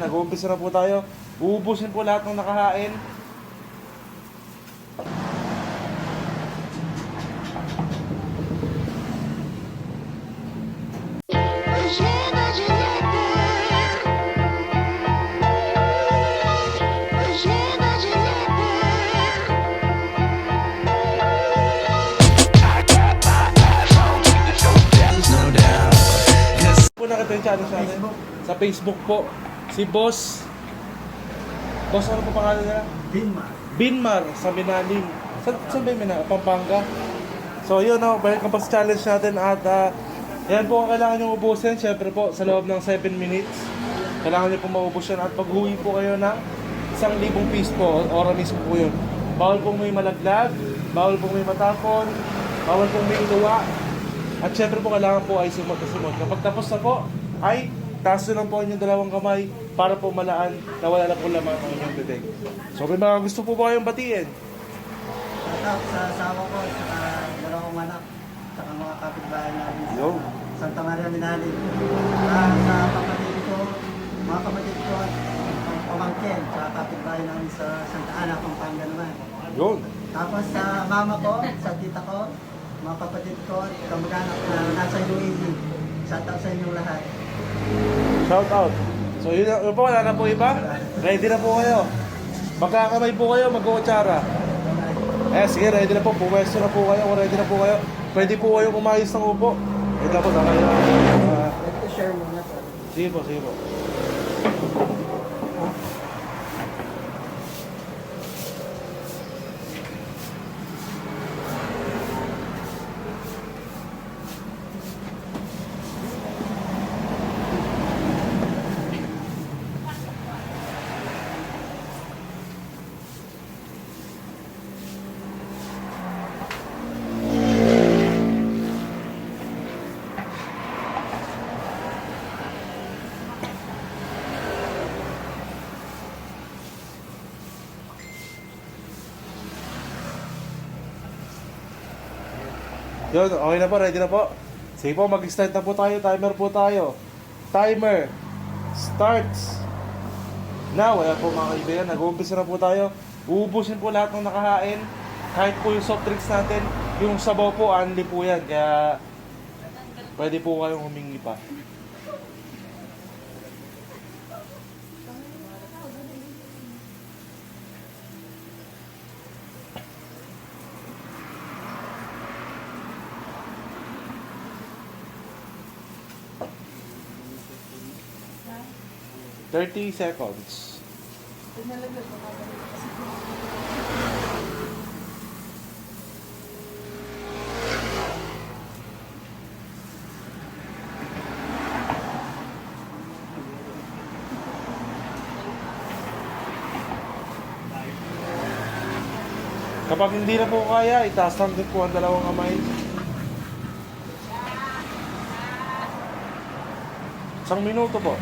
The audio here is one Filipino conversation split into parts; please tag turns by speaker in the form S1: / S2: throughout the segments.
S1: Nag-uumpisa na po tayo. Uubusin po lahat ng nakahain. po nakita yung channel natin. Sa Facebook po. Si Boss. Boss, ano po pangalan nila?
S2: Binmar.
S1: Binmar sa Minaling. Saan, saan ba Minaling? Pampanga. So yun na, welcome pa sa challenge natin at ah, yan po ang kailangan nyo ubusin. Siyempre po, sa loob ng 7 minutes. Kailangan nyo po maubos yan at pag-uwi po kayo ng isang libong piece po, ora mismo po yun. Bawal pong may malaglag, bawal pong may matapon, bawal pong may iluwa. At syempre po kailangan po ay sumot na sumot. Kapag tapos na po, ay taas lang po ang inyong dalawang kamay para po malaan na wala na po laman ang inyong bibig. So may mga gusto po ba kayong batiin?
S2: Shout out sa asawa ko, sa dalawang anak, sa mga kapitbahay namin sa
S1: Yo.
S2: Santa Maria Minali. At sa kapatid ko, mga kapatid ko at ang pamangkin sa kapitbahay namin sa Santa Ana, Pampanga naman.
S1: Yun.
S2: Tapos sa mama ko, sa tita ko, mga kapatid ko at kamag-anak na nasa UAE. Shout out sa inyong lahat.
S1: Shout out. So yun, yun po, wala na po iba. Ready na po kayo. Magkakamay po kayo, mag-uutsara. Eh, sige, ready na po. Puwesto na po kayo. Kung ready na po kayo, pwede po kayo kumayos ng upo. Eh, tapos, ano kayo?
S2: Let me share muna to.
S1: sige po, sige po. Yun, okay na po, ready na po. Sige po, mag-start na po tayo. Timer po tayo. Timer starts. Now, wala po mga kaibigan. Nag-uumpisa na po tayo. Uubusin po lahat ng nakahain. Kahit po yung soft drinks natin, yung sabaw po, only po yan. Kaya, pwede po kayong humingi pa. Thirty seconds. Kapag hindi na po kaya, itaas lang din po ang dalawang kamay. Isang minuto po.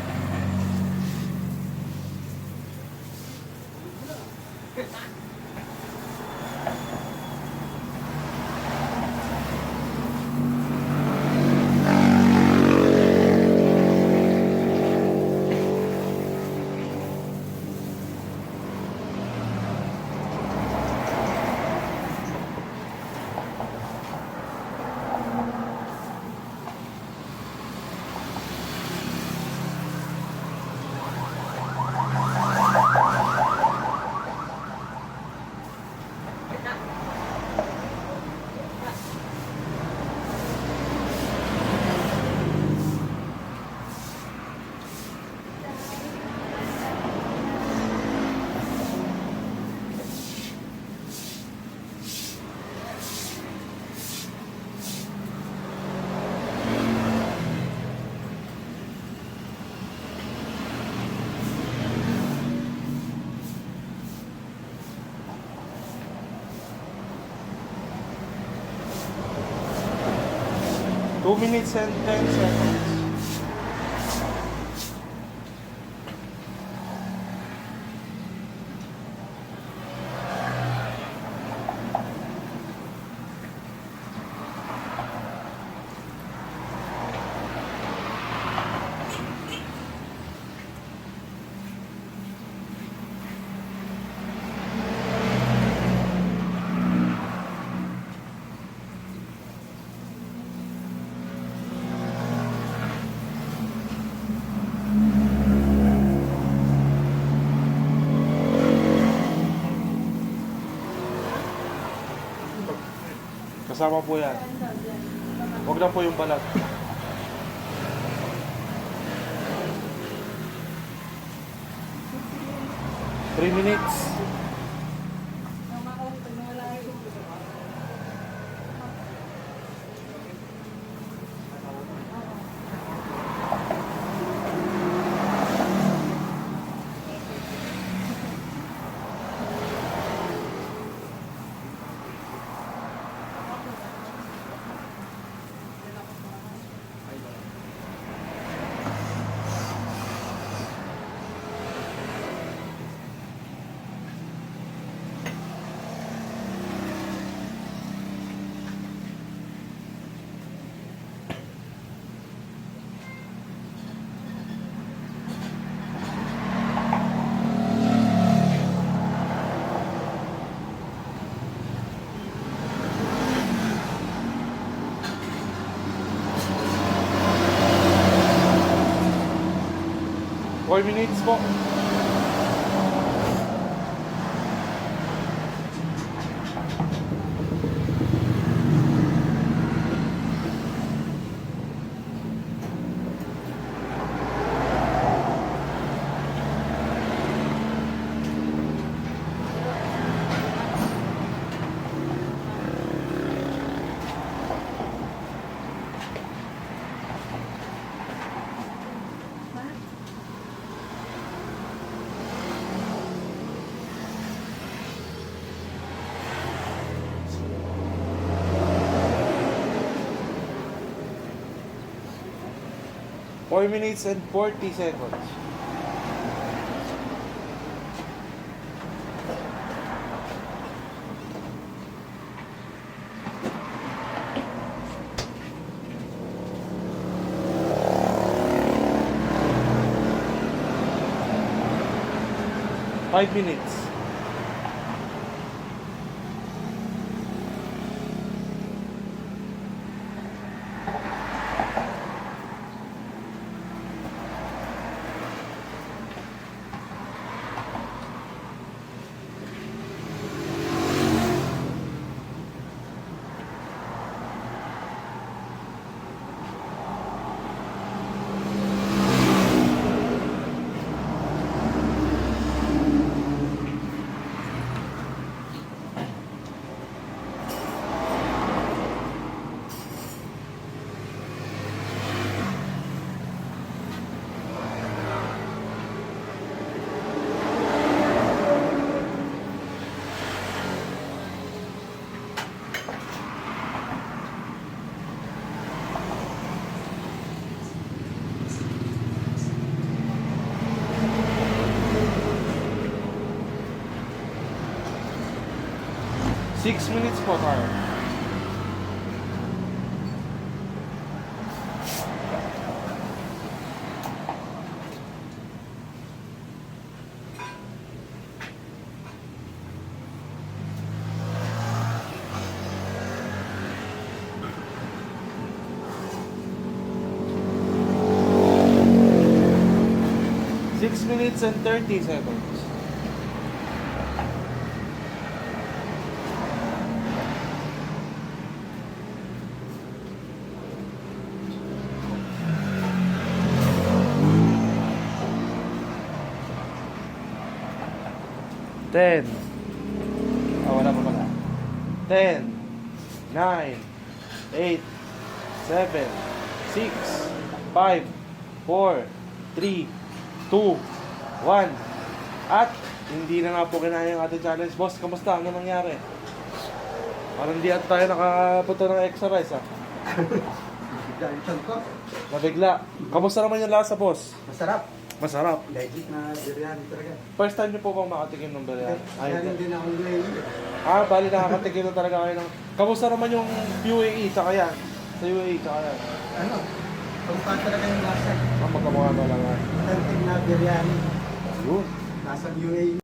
S1: Minutes and ten seconds. Kasama po yan. Huwag na po yung balat. Three minutes. 12 minutes spot. 4 minutes and 40 seconds. Five minutes. Six minutes po tayo. Six minutes and 30 seconds. Ten. Ah, wala pa pala. Ten. Nine. Eight. Seven. Six. Five. Four. Three. Two. One. At hindi na nga po kinaya yung ating challenge. Boss, kamusta? Ano nangyari? Parang hindi at tayo nakapunta ng exercise ah.
S2: Tiyan ko.
S1: Nabigla. Kamusta naman yung lasa, boss?
S2: Masarap.
S1: Masarap.
S2: Legit na biryani talaga.
S1: First time niyo po bang makatikim ng biryani? Ay,
S2: Kaya din ako ngayon.
S1: Ah, bali nakakatikim na talaga kayo ng... Kamusta naman yung UAE, tsaka yan? Sa UAE, tsaka yan.
S2: Ano? Kumpa talaga yung lasa.
S1: Ah, magkamukha ba lang yan?
S2: Authentic na biryani.
S1: Yun.
S2: Nasa UAE.